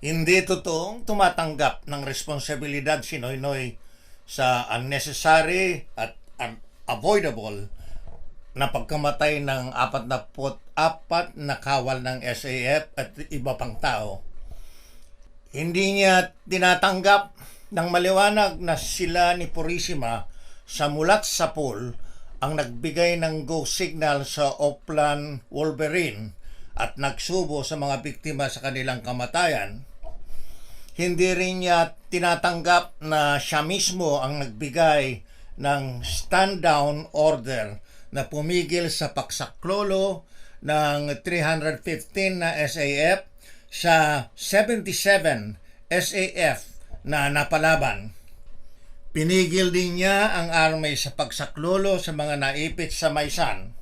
Hindi totoong tumatanggap ng responsibilidad si Noynoy sa unnecessary at unavoidable na pagkamatay ng 44 na kawal ng SAF at iba pang tao. Hindi niya tinatanggap ng maliwanag na sila ni Purisima sa mulat sa pool ang nagbigay ng go signal sa Oplan Wolverine at nagsubo sa mga biktima sa kanilang kamatayan hindi rin niya tinatanggap na siya mismo ang nagbigay ng stand-down order na pumigil sa paksaklolo ng 315 na SAF sa 77 SAF na napalaban. Pinigil din niya ang army sa pagsaklolo sa mga naipit sa Maysan.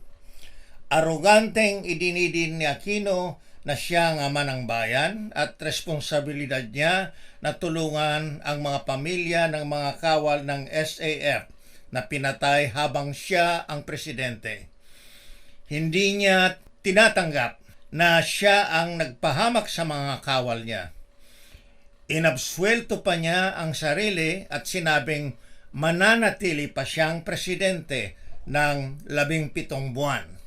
Aroganteng idinidin ni Aquino na siya ang ama ng bayan at responsibilidad niya na tulungan ang mga pamilya ng mga kawal ng SAF na pinatay habang siya ang presidente. Hindi niya tinatanggap na siya ang nagpahamak sa mga kawal niya. Inabswelto pa niya ang sarili at sinabing mananatili pa siyang presidente ng labing pitong buwan.